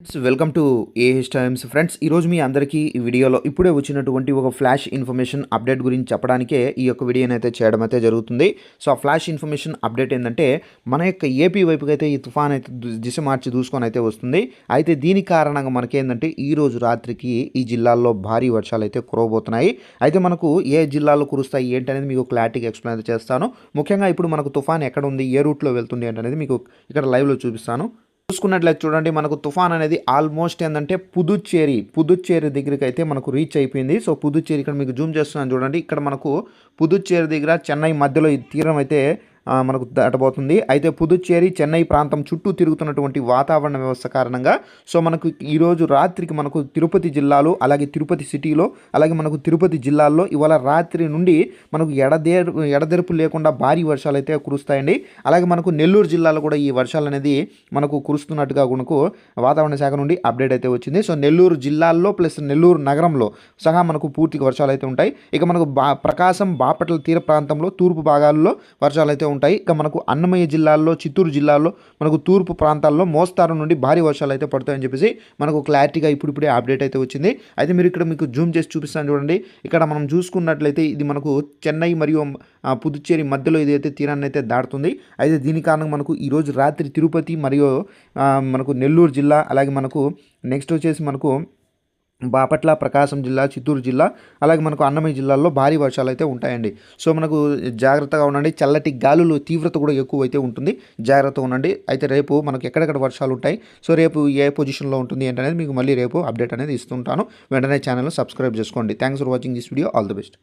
Friends welcome to AH times friends ఈరోజు మీ అందరికీ ఈ వీడియోలో ఇప్పుడే వచ్చినటువంటి ఒక ఫ్లాష్ ఇన్ఫర్మేషన్ అప్డేట్ గురించి చెప్పడానికే ఈ యొక్క వీడియోని అయితే చేయడం అయితే జరుగుతుంది. సో ఆ ఫ్లాష్ ఇన్ఫర్మేషన్ అప్డేట్ ఏంటంటే మన యొక్క ఏపీ వైపుకి అయితే ఈ తుఫాన్ అయితే దిశ మార్చి దూసుకొని అయితే వస్తుంది. అయితే దీని కారణంగా మనకేంటంటే ఈ రోజు రాత్రికి ఈ జిల్లాల్లో భారీ వర్షాలు అయితే కురవబోతున్నాయి. అయితే మనకు ఏ జిల్లాలో కురుస్తాయి ఏంటి అనేది మీకు క్లారిటీగా ఎక్స్ప్లెయిన్ అయితే చేస్తాను. ముఖ్యంగా ఇప్పుడు మనకు తుఫాన్ ఎక్కడ ఉంది ఏ రూట్లో వెళ్తుంది ఏంటనేది మీకు ఇక్కడ లైవ్లో చూపిస్తాను. చూసుకున్నట్లయితే చూడండి మనకు తుఫాన్ అనేది ఆల్మోస్ట్ ఏంటంటే పుదుచ్చేరి పుదుచ్చేరి దగ్గరికి అయితే మనకు రీచ్ అయిపోయింది. సో పుదుచ్చేరి ఇక్కడ మీకు జూమ్ చేస్తున్నాను చూడండి. ఇక్కడ మనకు పుదుచ్చేరి దగ్గర చెన్నై మధ్యలో ఈ తీరం అయితే మనకు దాటబోతుంది. అయితే పుదుచ్చేరి చెన్నై ప్రాంతం చుట్టూ తిరుగుతున్నటువంటి వాతావరణ వ్యవస్థ కారణంగా సో మనకు ఈరోజు రాత్రికి మనకు తిరుపతి జిల్లాలో అలాగే తిరుపతి సిటీలో అలాగే మనకు తిరుపతి జిల్లాల్లో ఇవాళ రాత్రి నుండి మనకు ఎడదేరు ఎడదెరుపు లేకుండా భారీ వర్షాలు అయితే కురుస్తాయండి. అలాగే మనకు నెల్లూరు జిల్లాలో కూడా ఈ వర్షాలు అనేది మనకు కురుస్తున్నట్టుగా మనకు వాతావరణ శాఖ నుండి అప్డేట్ అయితే వచ్చింది. సో నెల్లూరు జిల్లాల్లో ప్లస్ నెల్లూరు నగరంలో సహా మనకు పూర్తిగా వర్షాలు అయితే ఉంటాయి. ఇక మనకు బా ప్రకాశం బాపట్ల తీర ప్రాంతంలో తూర్పు భాగాల్లో వర్షాలు అయితే ఉంటాయి ఉంటాయి. ఇక మనకు అన్నమయ్య జిల్లాల్లో చిత్తూరు జిల్లాల్లో మనకు తూర్పు ప్రాంతాల్లో మోస్తారు నుండి భారీ వర్షాలు అయితే పడతాయని చెప్పేసి మనకు క్లారిటీగా ఇప్పుడిప్పుడే అప్డేట్ అయితే వచ్చింది. అయితే మీరు ఇక్కడ మీకు జూమ్ చేసి చూపిస్తాను చూడండి. ఇక్కడ మనం చూసుకున్నట్లయితే ఇది మనకు చెన్నై మరియు పుదుచ్చేరి మధ్యలో ఇదైతే తీరాన్ని అయితే దాటుతుంది. అయితే దీని కారణంగా మనకు ఈరోజు రాత్రి తిరుపతి మరియు మనకు నెల్లూరు జిల్లా అలాగే మనకు నెక్స్ట్ వచ్చేసి మనకు బాపట్ల ప్రకాశం జిల్లా చిత్తూరు జిల్లా అలాగే మనకు అన్నమయ్య జిల్లాల్లో భారీ వర్షాలు అయితే ఉంటాయండి. సో మనకు జాగ్రత్తగా ఉండండి. చల్లటి గాలులు తీవ్రత కూడా ఎక్కువ అయితే ఉంటుంది. జాగ్రత్తగా ఉండండి. అయితే రేపు మనకు ఎక్కడెక్కడ వర్షాలు ఉంటాయి? సో రేపు ఏ పొజిషన్లో ఉంటుంది ఏంటనేది మీకు మళ్ళీ రేపు అప్డేట్ అనేది ఇస్తుంటాను. వెంటనే ఛానల్ సబ్స్క్రైబ్ చేసుకోండి. Thanks for watching this video. All the best.